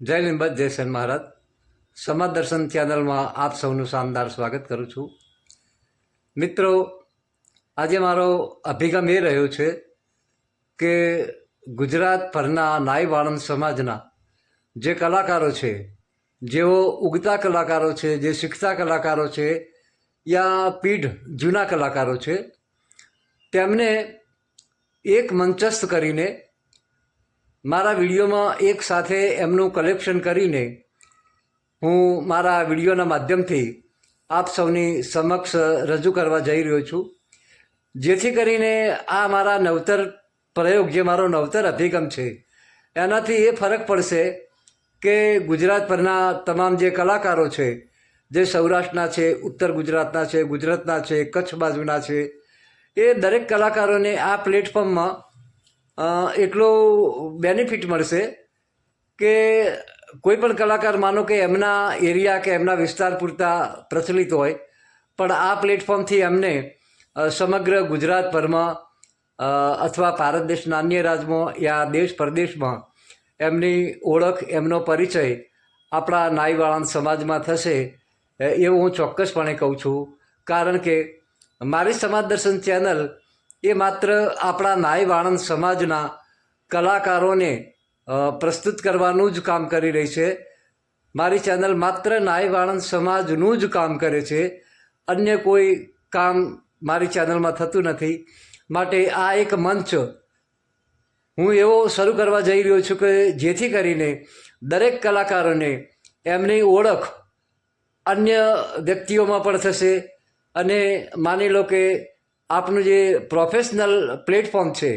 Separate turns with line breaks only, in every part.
જય લીંબત જયસેન મહારાજ. સમાજ દર્શન ચેનલમાં આપ સૌનું શાનદાર સ્વાગત કરું છું. મિત્રો, આજે મારો અભિગમ એ રહ્યો છે કે ગુજરાત પરના નાઈ વાળંદ સમાજના જે કલાકારો છે, જેઓ ઉગતા કલાકારો છે, જે શીખતા કલાકારો છે, યા પીઢ જૂના કલાકારો છે, તેમને એક મંચસ્થ કરીને મારા વિડીયોમાં એક સાથે એમનું કલેક્શન કરીને હું મારા વિડીયોના માધ્યમથી આપ સૌની સમક્ષ રજૂ કરવા જઈ રહ્યો છું. જેથી કરીને આ મારા નવતર પ્રયોગ, જે મારો નવતર અભિગમ છે, એનાથી એ ફરક પડશે કે ગુજરાત પરના તમામ જે કલાકારો છે, જે સૌરાષ્ટ્રના છે, ઉત્તર ગુજરાતના છે ગુજરાતના છે, કચ્છ બાજુના છે, એ દરેક કલાકારોને આ પ્લેટફોર્મમાં એટલો બેનિફિટ મળશે કે કોઈ પણ કલાકાર માનો કે એમના એરિયા કે એમના વિસ્તાર પૂરતા પ્રચલિત હોય, પણ આ પ્લેટફોર્મથી એમને સમગ્ર ગુજરાતભરમાં અથવા ભારત દેશના અન્ય રાજ્યમાં યા દેશ પરદેશમાં એમની ઓળખ, એમનો પરિચય આપણા નાઈવાળાન સમાજમાં થશે એવું હું ચોક્કસપણે કહું છું. કારણ કે મારી સમાજ દર્શન ચેનલ એ માત્ર આપણા નાઈ વાણંદ સમાજના કલાકારોને પ્રસ્તુત કરવાનું જ કામ કરી રહી છે. મારી ચેનલ માત્ર નાઈ વાણંદ સમાજનું જ કામ કરે છે. અન્ય કોઈ કામ મારી ચેનલમાં થતું નથી. માટે આ એક મંચ હું એવો શરૂ કરવા જઈ રહ્યો છું કે જેથી કરીને દરેક કલાકારોને એમની ઓળખ અન્ય વ્યક્તિઓમાં પણ થશે અને માની લો કે આપનું જે પ્રોફેશનલ પ્લેટફોર્મ છે,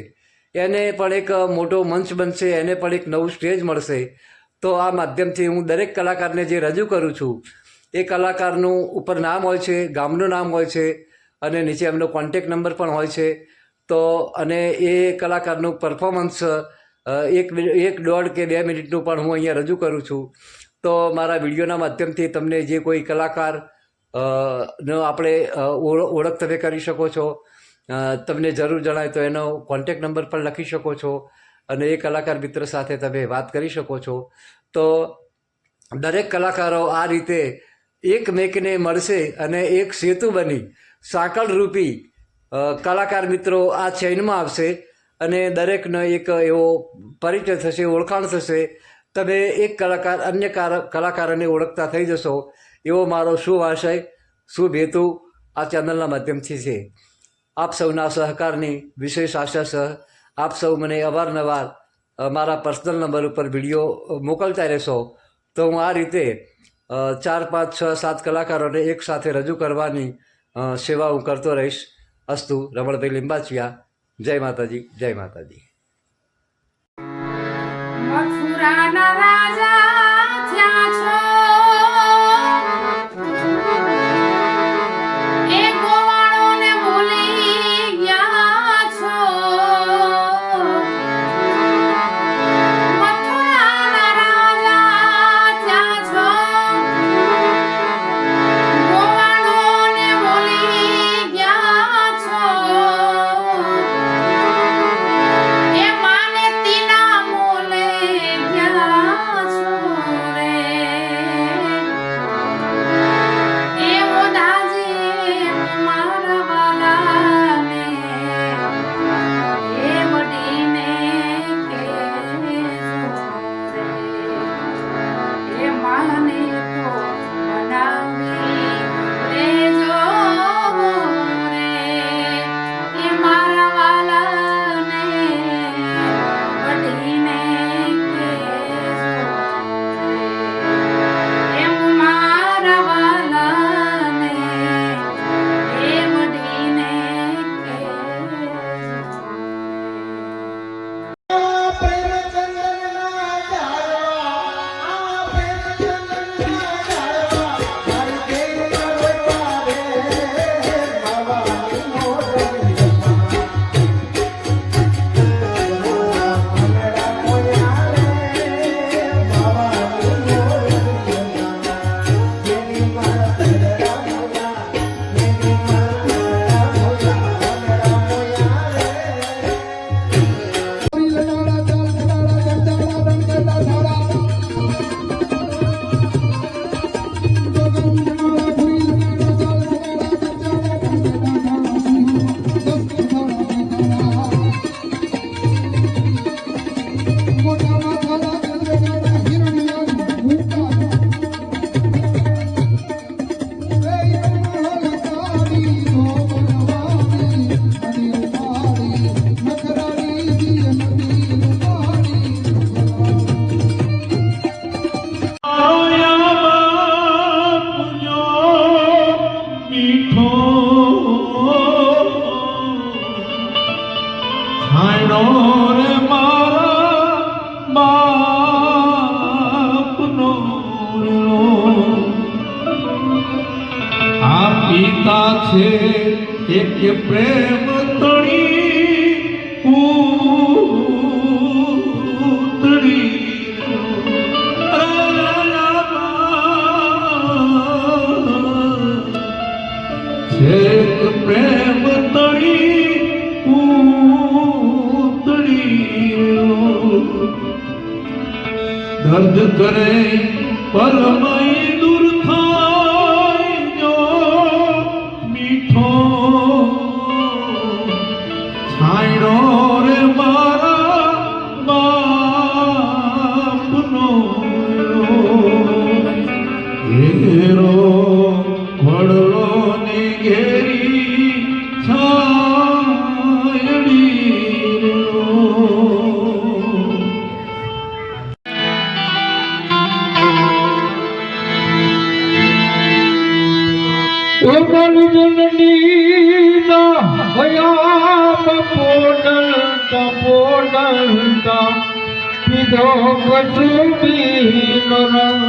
એને પણ એક મોટો મંચ બનશે, એને પણ એક નવું સ્ટેજ મળશે. તો આ માધ્યમથી હું દરેક કલાકારને જે રજૂ કરું છું, એ કલાકારનું ઉપર નામ હોય છે, ગામનું નામ હોય છે, અને નીચે એમનો કોન્ટેક નંબર પણ હોય છે. તો અને એ કલાકારનું પરફોર્મન્સ એક એક દોઢ કે બે મિનિટનું પણ હું અહીંયા રજૂ કરું છું. તો મારા વિડીયોના માધ્યમથી તમને જે કોઈ કલાકાર નો આપણે ઓળખ તમે કરી શકો છો. તમને જરૂર જણાય તો એનો કોન્ટેક નંબર પણ લખી શકો છો અને એ કલાકાર મિત્ર સાથે તમે વાત કરી શકો છો. તો દરેક કલાકારો આ રીતે એકમેકને મળશે અને એક સેતુ બની. સાંકળરૂપી કલાકાર મિત્રો આ ચૈનમાં આવશે અને દરેકનો એક એવો પરિચય થશે, ઓળખાણ થશે. તમે એક કલાકાર, અન્ય કાર- કલાકારોને ઓળખતા થઈ જશો. એવો મારો શું આશય શુભ હેતુ આ ચેનલના માધ્યમથી છે? આપ સૌના સહકારની વિશેષ આશા સહ આપ સૌ મને અવારનવાર મારા પર્સનલ નંબર ઉપર વીડિયો મોકલતા રહેશો. તો હું આ રીતે ચાર, પાંચ, છ, સાત કલાકારોને એક સાથે રજૂ કરવાની સેવા હું કરતો રહીશ. અસ્તુ રમણભાઈ લિંબાચિયા. જય માતાજી જય માતાજી.
રાજા
पिता छे एक प्रेम દર્દ કરે
પરમય نرو ڪجهه نرم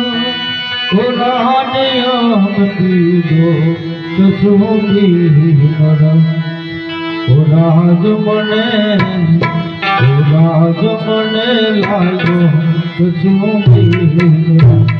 ڪجهه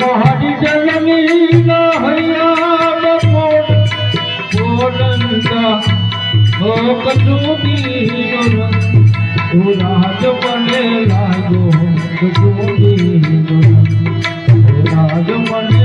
મોહરી જગની હૈયા બોલંદા ભોક ડૂબી રાજ બને લાગ્યો ડૂબી રાજ બને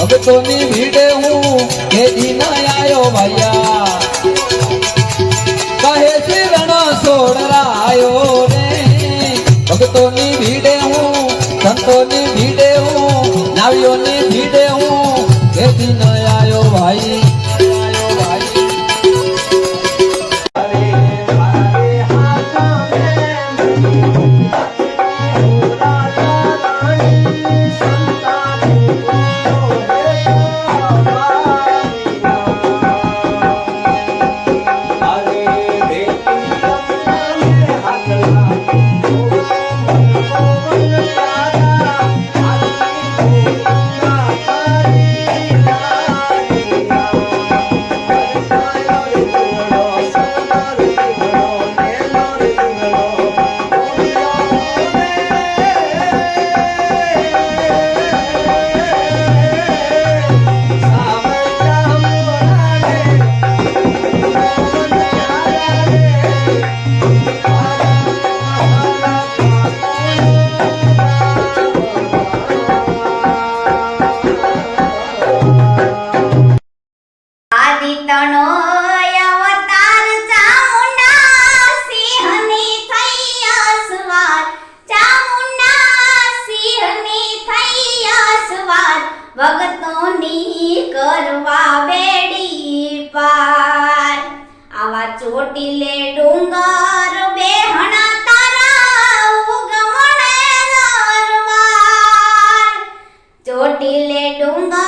ભક્તોની ભીડે પ્રણય અવતાર ચામુંડા સિંહની થઈ અસવાર. ચામુંડા સિંહની થઈ અસવાર. ભગતોની કરવા બેડી પાર. આવા ચોટીલે ડુંગર બેહણા તારા
ઉગમણે ચોટીલે ડુંગર